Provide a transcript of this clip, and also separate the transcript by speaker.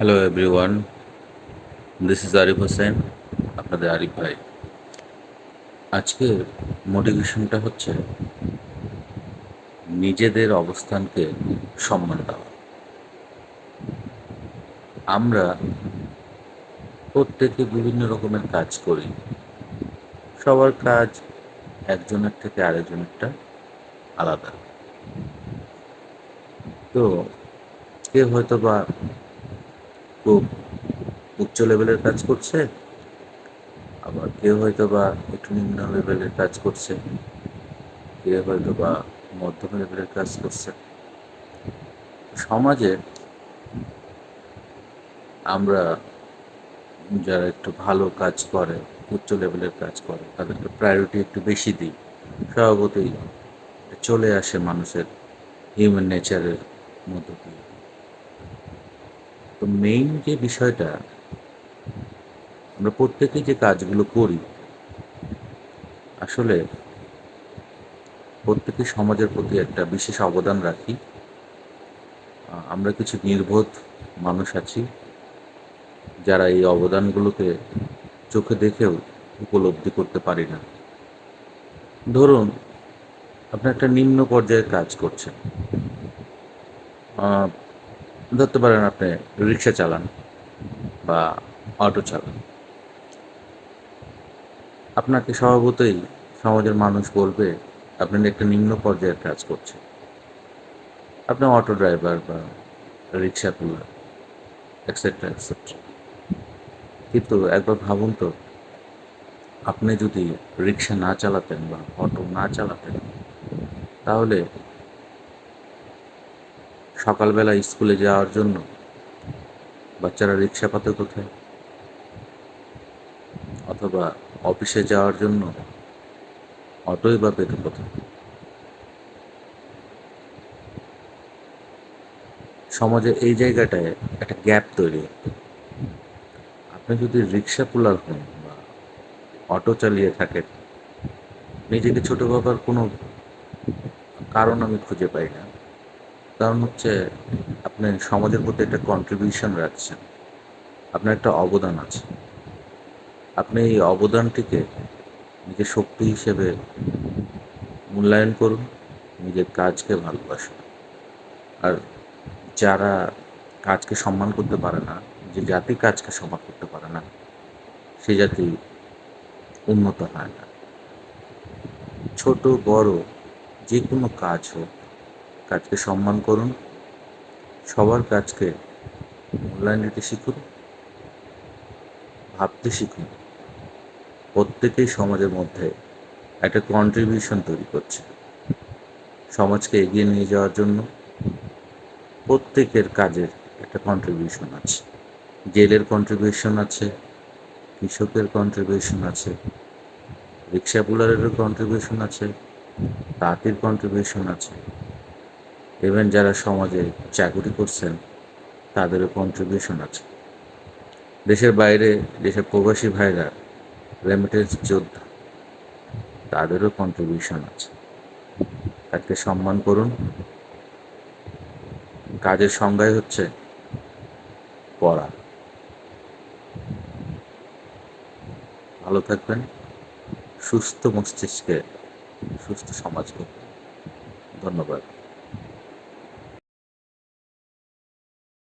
Speaker 1: Hello everyone this is Arif Hossain আপনাদের আরিফ ভাই। আজকের মোটিভেশনটা হচ্ছে নিজেদের অবস্থানকে সম্মান দেওয়া। আমরা প্রত্যেকে বিভিন্ন রকমের কাজ করি। সবার কাজ একজনের থেকে আরেকজনেরটা আলাদা। তো কেউ হয়তো বা খুব উচ্চ লেভেলের কাজ করছে, আবার কেউ হয়তো বা একটু নিম্ন লেভেলের কাজ করছে, কেউ হয়তো বা মধ্যম লেভেলের কাজ করছে। সমাজে আমরা যারা একটু ভালো কাজ করে, উচ্চ লেভেলের কাজ করে, তাদেরকে প্রায়োরিটি একটু বেশি দিই। স্বভাবতই চলে আসে মানুষের হিউম্যান নেচারের মধ্য দিয়ে। তো মেইন যে বিষয়টা, আমরা প্রত্যেকে যে কাজগুলো করি, আসলে প্রত্যেকে সমাজের প্রতি একটা বিশেষ অবদান রাখি। আমরা কিছু নির্বোধ মানুষ আছি, যারা এই অবদানগুলোকে চোখে দেখেও উপলব্ধি করতে পারি না। ধরুন, আপনি একটা নিম্ন পর্যায়ের কাজ করছেন। ধরতে পারেন আপনি রিক্সা চালান বা অটো চালান। আপনাকে স্বভাবতই সমাজের মানুষ বলবে, আপনি একটা নিম্ন পর্যায়ের কাজ করছেন। আপনি অটো ড্রাইভার বা রিক্সা পুলার এক্সেট্রা এক্সেট্রা কিন্তু একবার ভাবুন তো, আপনি যদি রিক্সা না চালাতেন বা অটো না চালাতেন, তাহলে সকালবেলা স্কুলে যাওয়ার জন্য। বাচ্চারা রিক্সা পাতে কোথায়? অথবা অফিসে যাওয়ার জন্য অটোই বা পেতে কোথায়? সমাজে এই জায়গাটায় একটা গ্যাপ তৈরি আপনি যদি রিক্সা পুলার হন বা অটো চালিয়ে থাকেন, নিজেকে ছোট ভাবার কোনো কারণ আমি খুঁজে পাই না। কারণ হচ্ছে আপনি সমাজের প্রতি একটা কন্ট্রিবিউশন রাখছেন। আপনার একটা অবদান আছে। আপনি এই অবদানটিকে নিজের শক্তি হিসেবে মূল্যায়ন করুন, নিজের কাজকে ভালোবাসুন। আর যারা কাজকে সম্মান করতে পারে না, যে জাতি কাজকে সম্মান করতে পারে না, সে জাতি উন্নত হয় না। ছোট, বড় যে কোনো কাজ হোক কাজকে সম্মান করুন। সবার কাজকে মূল্যায়ন দিতে শিখুন। ভাবতে শিখুন। প্রত্যেকেই সমাজের মধ্যে একটা কন্ট্রিবিউশন তৈরি করছে। সমাজকে এগিয়ে নিয়ে যাওয়ার জন্য প্রত্যেকের কাজের একটা কন্ট্রিবিউশন আছে। জেলের কন্ট্রিবিউশন আছে, কৃষকের কন্ট্রিবিউশন আছে, রিক্সা পুলারেরও কন্ট্রিবিউশন আছে, তাঁতির কন্ট্রিবিউশন আছে। ইভেন যারা সমাজে চাকরি করছেন, তাদেরও কন্ট্রিবিউশন আছে। দেশের বাইরে যেসব প্রবাসী ভাইরা রেমিটেন্স যোদ্ধা, তাদেরও কন্ট্রিবিউশন আছে। তাকে সম্মান করুন। কাজের সংজ্ঞাই হচ্ছে পড়া। ভালো থাকবেন, সুস্থ মস্তিষ্কে সুস্থ সমাজ করবেন। ধন্যবাদ।